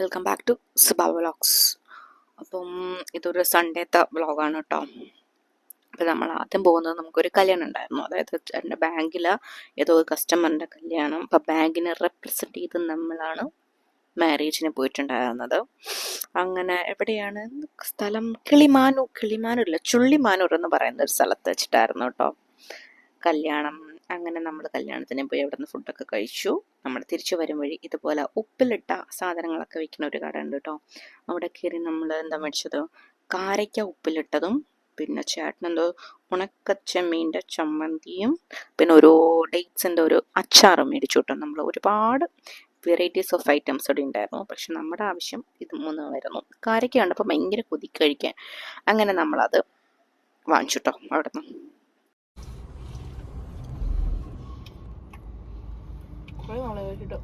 Welcome back to Suba vlogs അപ്പം ഇതൊരു സൺഡേത്തെ വ്ളോഗാണ് കേട്ടോ അപ്പം നമ്മൾ ആദ്യം പോകുന്നത് നമുക്കൊരു കല്യാണം ഉണ്ടായിരുന്നു. അതായത് എന്റെ ബാങ്കിൽ ഏതോ ഒരു കസ്റ്റമറിന്റെ കല്യാണം. അപ്പം ബാങ്കിനെ റെപ്രസെന്റ് ചെയ്ത് നമ്മളാണ് മാരേജിന് പോയിട്ടുണ്ടായിരുന്നത്. അങ്ങനെ എവിടെയാണ് സ്ഥലം? കിളിമാനൂർ കിളിമാനൂരില്ല ചുള്ളിമാനൂർ എന്ന് പറയുന്ന ഒരു സ്ഥലത്ത് വെച്ചിട്ടായിരുന്നു കേട്ടോ കല്യാണം. അങ്ങനെ നമ്മൾ കല്യാണത്തിന് പോയി അവിടെ നിന്ന് ഫുഡൊക്കെ കഴിച്ചു. നമ്മൾ തിരിച്ചു വരും വഴി ഇതുപോലെ ഉപ്പിലിട്ട സാധനങ്ങളൊക്കെ വെക്കുന്ന ഒരു കട ഉണ്ട് കേട്ടോ അവിടെ കയറി നമ്മൾ എന്താ മേടിച്ചത്? കാരയ്ക്ക ഉപ്പിലിട്ടതും പിന്നെ ചേട്ടനെന്തോ ഉണക്കച്ചെമ്മീന്റെ ചമ്മന്തിയും പിന്നെ ഒരു ഡേറ്റ്സിന്റെ ഒരു അച്ചാറും മേടിച്ചു കേട്ടോ നമ്മൾ ഒരുപാട് വെറൈറ്റീസ് ഓഫ് ഐറ്റംസ് ഇവിടെ ഉണ്ടായിരുന്നു. പക്ഷെ നമ്മുടെ ആവശ്യം ഇത് മൂന്നായിരുന്നു കാരയ്ക്ക കണ്ടപ്പോൾ ഭയങ്കര കൊതി കഴിക്കാൻ. അങ്ങനെ നമ്മളത് വാങ്ങിച്ചു കേട്ടോ അവിടെ നിന്ന് നമ്മളെ കഴിച്ചിട്ട്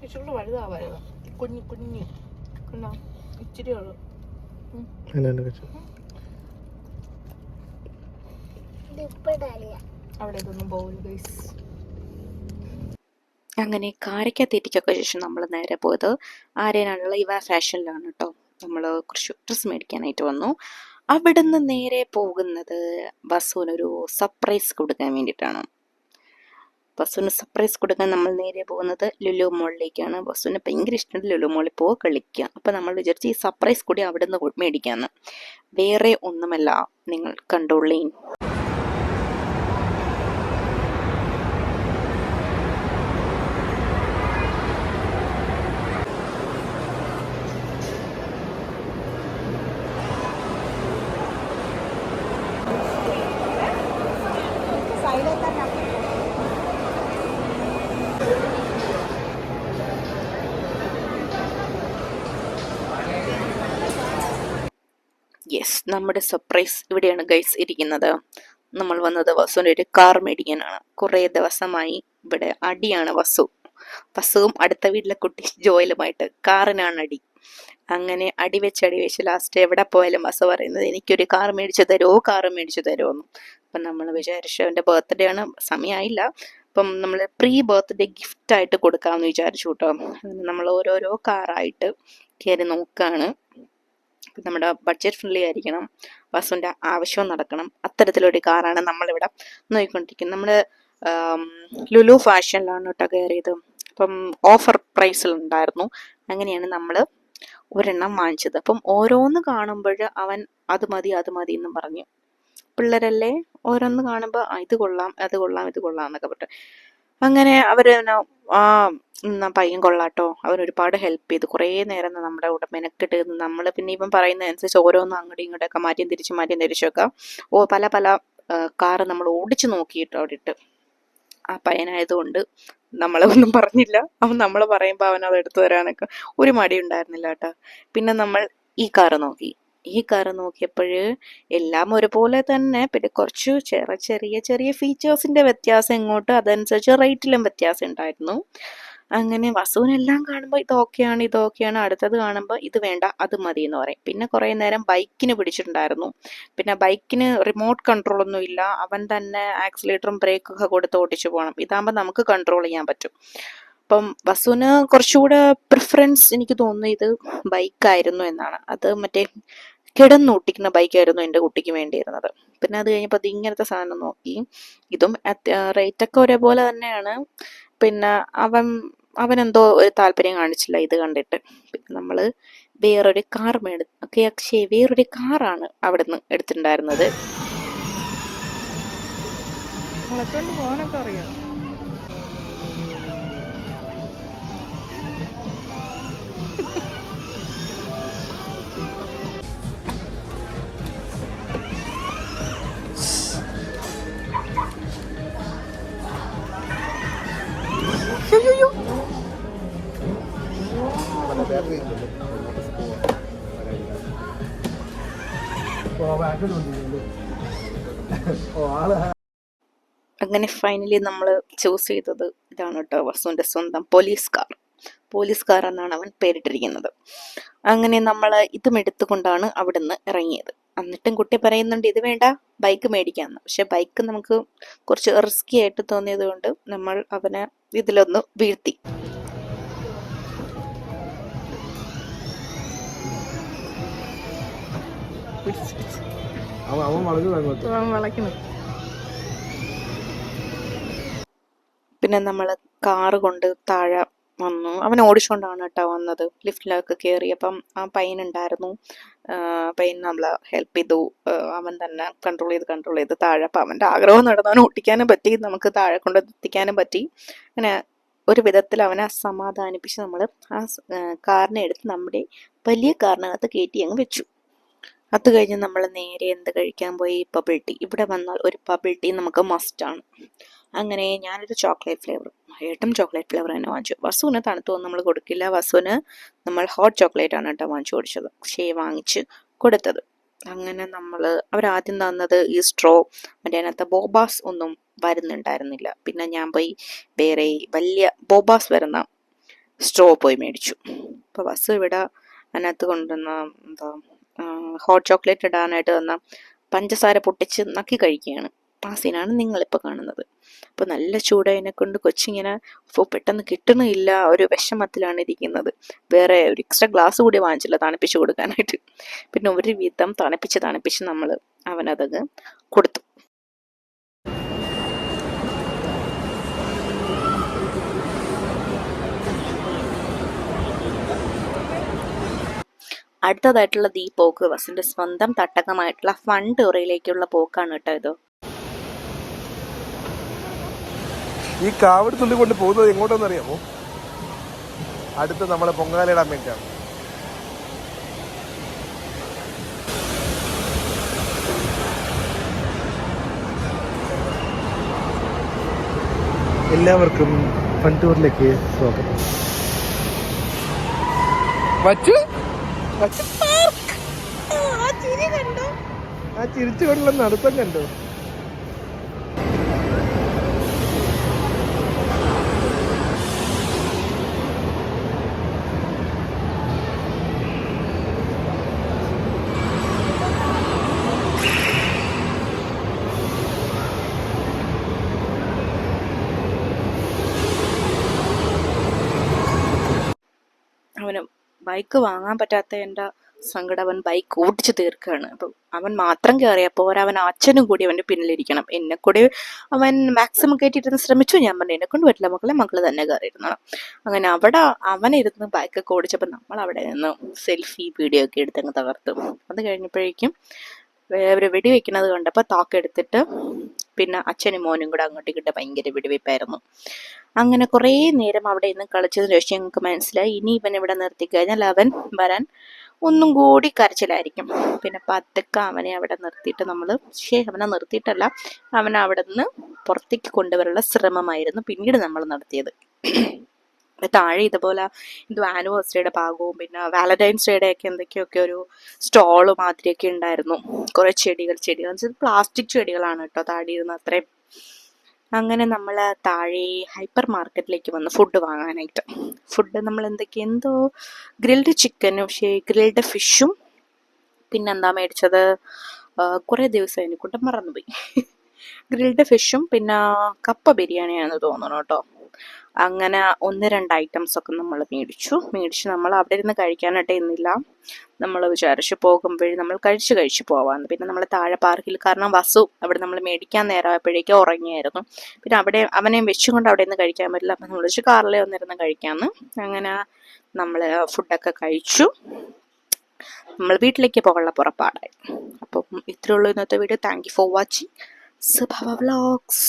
ശിശുക്കളുടെ വലുതാവരുത് കുഞ്ഞു കുഞ്ഞു. കണ്ടോ? ഇച്ചിരി ഉള്ളു. എന്നാണ്ട് കഴിച്ചു അവിടെ ഇതൊന്നും പോകില്ല ഗൈസ് അങ്ങനെ കാരയ്ക്ക തീറ്റിക്കൊക്കെ ശേഷം നമ്മൾ നേരെ പോയത് ആരേനാണുള്ള ഇവ ഫാഷനിലാണ് കേട്ടോ നമ്മൾ കുറച്ച് ഡ്രസ്സ് മേടിക്കാനായിട്ട് വന്നു. അവിടുന്ന് നേരെ പോകുന്നത് ബസുവിനൊരു സർപ്രൈസ് കൊടുക്കാൻ വേണ്ടിയിട്ടാണ്. ബസുവിന് സർപ്രൈസ് കൊടുക്കാൻ നമ്മൾ നേരെ പോകുന്നത് ലുലു മോളിലേക്കാണ് ബസുവിന് ഭയങ്കര ഇഷ്ടമുണ്ട് ലുലു മോളിൽ പോവുക കളിക്കുക. അപ്പം നമ്മൾ വിചാരിച്ച് ഈ സർപ്രൈസ് കൂടി അവിടെ നിന്ന് മേടിക്കാമെന്ന് വേറെ ഒന്നുമല്ല. നിങ്ങൾ കണ്ടോളീൻ. നമ്മുടെ സർപ്രൈസ് ഇവിടെയാണ് ഗൈസ് ഇരിക്കുന്നത്. നമ്മൾ വന്നത് വസുവിന്റെ ഒരു കാർ മേടിക്കാനാണ് കുറേ ദിവസമായി ഇവിടെ അടിയാണ് വസു. വസുവും അടുത്ത വീട്ടിലെ കുട്ടി ജോയലുമായിട്ട് കാറിനാണ് അടി. അങ്ങനെ അടി വെച്ച് അടി വെച്ച് ലാസ്റ്റ് എവിടെ പോയാലും വസു പറയുന്നത് എനിക്കൊരു കാർ മേടിച്ചു തരുമോ കാർ മേടിച്ചു തരുമോ എന്ന്. അപ്പം നമ്മൾ വിചാരിച്ചു അവന്റെ ബർത്ത്ഡേ ആണ്. സമയമായില്ല. അപ്പം നമ്മൾ പ്രീ ബർത്ത്ഡേ ഗിഫ്റ്റ് ആയിട്ട് കൊടുക്കാമെന്ന് വിചാരിച്ചു കേട്ടോ. നമ്മൾ ഓരോരോ കാറായിട്ട് കയറി നോക്കുകയാണ് നമ്മുടെ ബഡ്ജറ്റ് ഫ്രണ്ട്ലി ആയിരിക്കണം. വസുവിന്റെ ആവശ്യവും നടക്കണം. അത്തരത്തിലൊരു കാറാണ് നമ്മളിവിടെ നോക്കിക്കൊണ്ടിരിക്കുന്നത്. നമ്മൾ ലുലു ഫാഷനിലാണ് കേട്ടോ കയറിയത്. അപ്പം ഓഫർ പ്രൈസിൽ ഉണ്ടായിരുന്നു. അങ്ങനെയാണ് നമ്മൾ ഒരെണ്ണം വാങ്ങിച്ചത്. അപ്പം ഓരോന്ന് കാണുമ്പോൾ അവൻ അത് മതി അത് മതി എന്നും പറഞ്ഞു. പിള്ളേരല്ലേ? ഓരോന്ന് കാണുമ്പോൾ ഇത് കൊള്ളാം അത് കൊള്ളാം ഇത് കൊള്ളാം എന്നൊക്കെ പറഞ്ഞു അങ്ങനെ അവർ ആ എന്നാ പയ്യൻ കൊള്ളാട്ടോ. അവൻ ഒരുപാട് ഹെൽപ്പ് ചെയ്തു. കുറേ നേരം നമ്മുടെ കൂടെ മെനക്കെട്ട് നമ്മൾ പിന്നെ ഇവൻ പറയുന്നതനുസരിച്ച് ഓരോന്നും അങ്ങോട്ടും ഇങ്ങോട്ടൊക്കെ മാറ്റിയും തിരിച്ചു മാറ്റിയും തിരിച്ചൊക്കെ ഓ പല പല കാറ് നമ്മൾ ഓടിച്ചു നോക്കിയിട്ടോ അവിടെ ആ പയ്യനായതുകൊണ്ട് നമ്മളെ ഒന്നും പറഞ്ഞില്ല. അവൻ നമ്മൾ പറയുമ്പോൾ അവൻ അത് എടുത്തു തരാനൊക്കെ ഒരു മടി ഉണ്ടായിരുന്നില്ല കേട്ടോ. പിന്നെ നമ്മൾ ഈ കാറ് നോക്കി. ഈ കാർ നോക്കിയപ്പോൾ എല്ലാം ഒരുപോലെ തന്നെ. പിന്നെ കുറച്ച് ചെറിയ ചെറിയ ചെറിയ ഫീച്ചേഴ്സിന്റെ വ്യത്യാസം ഇങ്ങോട്ട്. അതനുസരിച്ച് റേറ്റിലും വ്യത്യാസം ഉണ്ടായിരുന്നു. അങ്ങനെ വസുവിനെല്ലാം കാണുമ്പോൾ ഇതൊക്കെയാണ് ഇതൊക്കെയാണ്. അടുത്തത് കാണുമ്പോൾ ഇത് വേണ്ട അത് മതി എന്ന് പറയും. പിന്നെ കുറേ നേരം ബൈക്കിന് പിടിച്ചിട്ടുണ്ടായിരുന്നു. പിന്നെ ബൈക്കിന് റിമോട്ട് കൺട്രോൾ ഒന്നും ഇല്ല. അവൻ തന്നെ ആക്സിലേറ്ററും ബ്രേക്കൊക്കെ കൊടുത്ത് ഓടിച്ചു പോകണം. ഇതാകുമ്പോൾ നമുക്ക് കൺട്രോൾ ചെയ്യാൻ പറ്റും. അപ്പം വസുവിന് കുറച്ചുകൂടെ പ്രിഫറൻസ് എനിക്ക് തോന്നുന്നു ഇത് ബൈക്കായിരുന്നു എന്നാണ്. അത് മറ്റേ കിടന്നൂട്ടിക്കുന്ന ബൈക്കായിരുന്നു എന്റെ കുട്ടിക്ക് വേണ്ടിയിരുന്നത്. പിന്നെ അത് കഴിഞ്ഞപ്പോൾ അത് ഇങ്ങനത്തെ സാധനം നോക്കി. ഇതും റേറ്റൊക്കെ ഒരേപോലെ തന്നെയാണ്. പിന്നെ അവൻ അവനെന്തോ ഒരു താല്പര്യം കാണിച്ചില്ല ഇത് കണ്ടിട്ട്. നമ്മൾ വേറൊരു കാർ മേടി ഒക്കെ അക്ഷയ് വേറൊരു കാറാണ് അവിടെ നിന്ന് എടുത്തിട്ടുണ്ടായിരുന്നത്. പോകാനൊക്കെ അറിയാം? അങ്ങനെ ഫൈനലി നമ്മൾ ചൂസ് ചെയ്തത് ഇതാണ് കേട്ടോ വസുവിന്റെ സ്വന്തം പോലീസ് കാർ പോലീസ് കാർ എന്നാണ് അവൻ പേരിട്ടിരിക്കുന്നത്. അങ്ങനെ നമ്മൾ ഇതും എടുത്തുകൊണ്ടാണ് അവിടുന്ന് ഇറങ്ങിയത്. എന്നിട്ടും കുട്ടി പറയുന്നുണ്ട് ഇത് വേണ്ട ബൈക്ക് മേടിക്കാമെന്ന് പക്ഷെ ബൈക്ക് നമുക്ക് കുറച്ച് റിസ്കി ആയിട്ട് തോന്നിയത് കൊണ്ട് നമ്മൾ അവനെ ഇതിലൊന്ന് വീഴ്ത്തി. അവൻ അവൻ വളഞ്ഞു അങ്ങോട്ട്. അവൻ വളയ്ക്കുന്നു പിന്നെ നമ്മൾ കാറ് കൊണ്ട് താഴെ വന്നു. അവൻ ഓടിച്ചുകൊണ്ടാണ് കേട്ടോ വന്നത്. ലിഫ്റ്റിലൊക്കെ കയറി അപ്പം ആ പൈൻ പയ്യനുണ്ടായിരുന്നു പയ്യൻ നമ്മളെ ഹെൽപ്പ് ചെയ്തു. അവൻ തന്നെ കൺട്രോൾ ചെയ്ത് കൺട്രോൾ ചെയ്ത് താഴെ. അപ്പം അവന്റെ ആഗ്രഹം നടന്നു അവൻ ഓടിക്കാനും പറ്റി. നമുക്ക് താഴെ കൊണ്ട് എത്തിക്കാനും പറ്റി. അങ്ങനെ ഒരു വിധത്തിൽ അവനെ സമാധാനിപ്പിച്ച് നമ്മൾ ആ ആ, കാറിനെ എടുത്ത് നമ്മുടെ വലിയ കാറിനകത്ത് കയറ്റി അങ്ങ് വെച്ചു. അത് കഴിഞ്ഞ് നമ്മൾ നേരെ എന്ത് കഴിക്കാൻ പോയി? ബബിൾ ടീ ഇവിടെ വന്നാൽ ഒരു ബബിൾ ടീ നമുക്ക് ആണ്. അങ്ങനെ ഞാനൊരു ചോക്ലേറ്റ് ഫ്ലേവർ ഏട്ടും ചോക്ലേറ്റ് ഫ്ലേവർ തന്നെ വാങ്ങിച്ചു. വസുവിന് തണുത്തൊന്നും നമ്മൾ കൊടുക്കില്ല. വസുവിന് നമ്മൾ ഹോട്ട് ചോക്ലേറ്റ് ആണ് കേട്ടോ വാങ്ങിച്ചു കൊടുത്തത്. പക്ഷേ വാങ്ങിച്ച് കൊടുത്തത്. അങ്ങനെ നമ്മൾ അവരാദ്യം തന്നത് ഈ സ്ട്രോ മറ്റേ അതിനകത്ത് ബോബാസ് ഒന്നും വരുന്നുണ്ടായിരുന്നില്ല. പിന്നെ ഞാൻ പോയി വേറെ വലിയ ബോബാസ് വരുന്ന സ്ട്രോ പോയി മേടിച്ചു. അപ്പോൾ വസു ഇവിടെ അതിനകത്ത് കൊണ്ടുവന്ന എന്താ ഹോട്ട് ചോക്ലേറ്റ് ഇടാനായിട്ട് തന്ന പഞ്ചസാര പൊട്ടിച്ച് നക്കി കഴിക്കുകയാണ്. ആ സീനാണ് നിങ്ങളിപ്പോൾ കാണുന്നത്. അപ്പോൾ നല്ല ചൂടതിനെ കൊണ്ട് കൊച്ചിങ്ങനെ പെട്ടെന്ന് കിട്ടണില്ല ഒരു വിഷമത്തിലാണ് ഇരിക്കുന്നത്. വേറെ ഒരു എക്സ്ട്രാ ഗ്ലാസ് കൂടി വാങ്ങിച്ചില്ല തണുപ്പിച്ച് കൊടുക്കാനായിട്ട്. പിന്നെ ഒരു വിധം തണുപ്പിച്ച് തണുപ്പിച്ച് നമ്മൾ അവനതങ്ങ് കൊടുത്തു. അടുത്തതായിട്ടുള്ള ഈ പോക്ക് ബസിന്റെ സ്വന്തം തട്ടകമായിട്ടുള്ള ഫണ്ട് ടൂറിലേക്കുള്ള പോക്കാണ് കേട്ടോ ഇത്. ഈ കാവടി തുള്ളി കൊണ്ട് പോകുന്നത് എങ്ങോട്ടെന്ന് അറിയാമോ? അടുത്ത് നമ്മളെ പൊങ്കാലയിടാൻ വേണ്ടിയാണ്. എല്ലാവർക്കും ഫൺ ടൂറിലേക്ക് സ്വാഗതം. വച്ചു ആ ചിരിച്ചുകൊണ്ടുള്ള നടത്തം കണ്ടോ? അവന് ബൈക്ക് വാങ്ങാൻ പറ്റാത്ത എന്റെ സങ്കടം അവൻ ബൈക്ക് ഓടിച്ചു തീർക്കുകയാണ്. അപ്പം അവൻ മാത്രം കയറിയപ്പോൾ അവൻ അച്ഛനും കൂടി അവന്റെ പിന്നിലിരിക്കണം. എന്നെ കൂടി അവൻ മാക്സിമം കയറ്റിയിരുന്ന് ശ്രമിച്ചു. ഞാൻ പറഞ്ഞു എന്നെ കൊണ്ട് പറ്റില്ല മക്കളെ മക്കൾ തന്നെ കയറിയിരുന്നു അങ്ങനെ അവിടെ അവനിരുന്ന് ബൈക്കൊക്കെ ഓടിച്ചപ്പോൾ നമ്മൾ അവിടെ നിന്ന് സെൽഫി വീഡിയോ ഒക്കെ എടുത്തങ്ങ് തകർത്തു. അത് കഴിഞ്ഞപ്പോഴേക്കും അവർ വെടിവെക്കുന്നത് കണ്ടപ്പോൾ താക്കെടുത്തിട്ട് പിന്നെ അച്ഛനും മോനും കൂടെ അങ്ങോട്ടും ഇങ്ങോട്ട് ഭയങ്കര വെടിവെപ്പായിരുന്നു. അങ്ങനെ കുറേ നേരം അവിടെ നിന്ന് കളിച്ചതിന് ശേഷം ഞങ്ങൾക്ക് മനസ്സിലായി ഇനി ഇവൻ ഇവിടെ നിർത്തി കഴിഞ്ഞാൽ അവൻ വരാൻ ഒന്നും കൂടി കരച്ചിലായിരിക്കും. പിന്നെ പതുക്കെ അവനെ അവിടെ നിർത്തിയിട്ട് നമ്മൾ ശേ അവനെ നിർത്തിയിട്ടല്ല അവനെ അവിടെ നിന്ന് പുറത്തേക്ക് കൊണ്ടുവരാനുള്ള ശ്രമമായിരുന്നു പിന്നീട് നമ്മൾ നടത്തിയത്. താഴെ ഇതുപോലെ എന്തോ ആനിവേഴ്സറിയുടെ ഭാഗവും പിന്നെ വാലന്റൈൻസ് ഡേയുടെ ഒക്കെ എന്തൊക്കെയൊക്കെ ഒരു സ്റ്റോൾ മാതിരിയൊക്കെ ഉണ്ടായിരുന്നു. കുറെ ചെടികൾ ചെടികൾ വെച്ചാൽ പ്ലാസ്റ്റിക് ചെടികളാണ് കേട്ടോ താഴെ ഇരുന്ന് അത്രയും. അങ്ങനെ നമ്മൾ താഴെ ഹൈപ്പർ മാർക്കറ്റിലേക്ക് വന്ന് ഫുഡ് വാങ്ങാനായിട്ട്. ഫുഡ് നമ്മൾ എന്തൊക്കെ എന്തോ ഗ്രിൽഡ് ചിക്കനും ഗ്രിൽഡ് ഫിഷും പിന്നെന്താ മേടിച്ചത്? കുറേ ദിവസം അതിനെ കൊണ്ട് മറന്നുപോയി. ഗ്രിൽഡ് ഫിഷും പിന്നെ കപ്പ ബിരിയാണിയാണെന്ന് തോന്നുന്നു കേട്ടോ. അങ്ങനെ ഒന്ന് രണ്ട് ഐറ്റംസ് ഒക്കെ നമ്മൾ മേടിച്ചു. മേടിച്ച് നമ്മൾ അവിടെ ഇരുന്ന് കഴിക്കാനായിട്ട് ഇന്നില്ല. നമ്മൾ വിചാരിച്ച് പോകുമ്പോഴേ നമ്മൾ കഴിച്ച് കഴിച്ച് പോവാന്ന്. പിന്നെ നമ്മൾ താഴെ പാർക്കിൽ കാരണം വസു അവിടെ നമ്മൾ മേടിക്കാൻ നേരമായപ്പോഴേക്ക് ഉറങ്ങിയായിരുന്നു. പിന്നെ അവിടെ അവനെയും വെച്ചുകൊണ്ട് അവിടെ നിന്ന് കഴിക്കാൻ പറ്റില്ല. അപ്പം നമ്മൾ വെച്ച് കാറിലെ ഒന്നിരുന്ന് കഴിക്കാമെന്ന് അങ്ങനെ നമ്മൾ ഫുഡൊക്കെ കഴിച്ചു. നമ്മൾ വീട്ടിലേക്ക് പോകാനുള്ള പുറപ്പാടായി. അപ്പം ഇത്രയുള്ളൂ ഇന്നത്തെ video thank you for watching Subhava vlogs